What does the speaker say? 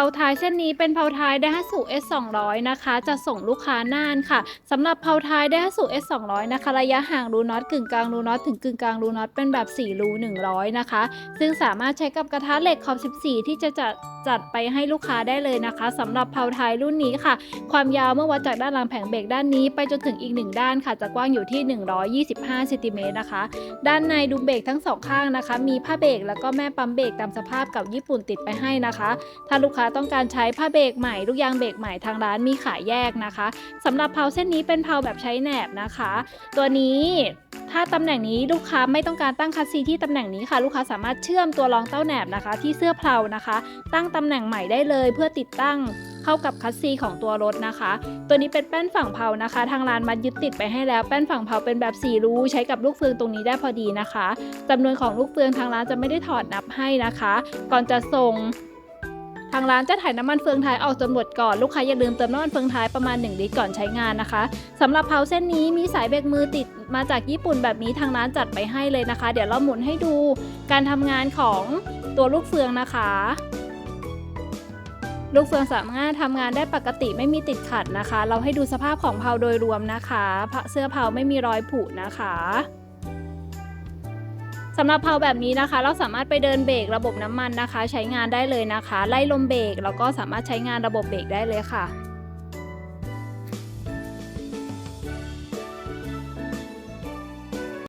ผาท้ายเส้นนี้เป็นเผาท้ายไดฮัตสุ S 200นะคะ จะส่งลูกค้าน่านค่ะสำหรับเผาท้ายไดฮัตสุ S 200นะคะ ระยะห่างรูน็อตกึ่งกลางรูน็อตถึงกึ่งกลางรูน็อตเป็นแบบ4รู100 นะคะ ซึ่งสามารถใช้กับกระทะเหล็กขอบ 14 ที่จะจัดจัดไปให้ลูกค้าได้เลยนะคะสำหรับเผาท้ายรุ่นนี้ค่ะ ความยาวเมื่อวัดจากด้านหลังแผงเบรกด้านนี้ ไปจนถึงอีกหนึ่งด้านค่ะ จะกว้างอยู่ที่ 125เซนติเมตรนะคะ ด้านในดูเบรกทั้งสองข้างนะคะ มีผ้าเบรกแล้วก็แม่ปั๊มเบรกตามสภาพเกับญี่ปุ่นติดไปให้นะคะ ถ้าลูกค้าต้องการใช้ผ้าเบรกใหม่ลูกยางเบรกใหม่ทางร้านมีขายแยกนะคะสำหรับเพลาเส้นนี้เป็นเพลาแบบใช้แหนบนะคะ ตัวนี้ถ้าตำแหน่งนี้ลูกค้าไม่ต้องการตั้งคัสซีที่ตำแหน่งนี้ค่ะ ลูกค้าสามารถเชื่อมตัวรองเต้าแหนบนะคะ ที่เสื้อเพลานะคะ ตั้งตำแหน่งใหม่ได้เลย เพื่อติดตั้งเข้ากับคัสซีของตัวรถนะคะ ตัวนี้เป็นแป้นฝั่งเพลานะคะ ทางร้านมัดยึดติดไปให้แล้วแป้นฝั่งเพลาเป็นแบบ4รูใช้กับลูกเฟืองตรงนี้ได้พอดีนะคะจำนวนของลูกเฟืองทางร้านจะไม่ได้ถอดนับให้นะคะ ก่อนจะส่ง ทางร้านจะถ่ายน้ำมันเฟืองท้ายออกจนหมดก่อนลูกค้าอย่าลืมเติมน้ำมันเฟืองท้ายประมาณ 1 ลิตรก่อนใช้งานนะคะสำหรับเพลาเส้นนี้มีสายเบรกมือติดมาจากญี่ปุ่นแบบนี้ทางร้านจัดไปให้เลยนะคะ เดี๋ยวเราหมุนให้ดูการทำงานของตัวลูกเฟืองนะคะ ลูกเฟืองสามารถทำงานได้ปกติไม่มีติดขัดนะคะ เราให้ดูสภาพของเพลาโดยรวมนะคะเสื้อเพลาไม่มีรอยผุนะคะ สำหรับเพลาแบบนี้นะคะ เราสามารถไปเดินเบรกระบบน้ำมันนะคะ ใช้งานได้เลยนะคะ ไล่ลมเบรกแล้วก็สามารถใช้งานระบบเบรกได้เลยค่ะ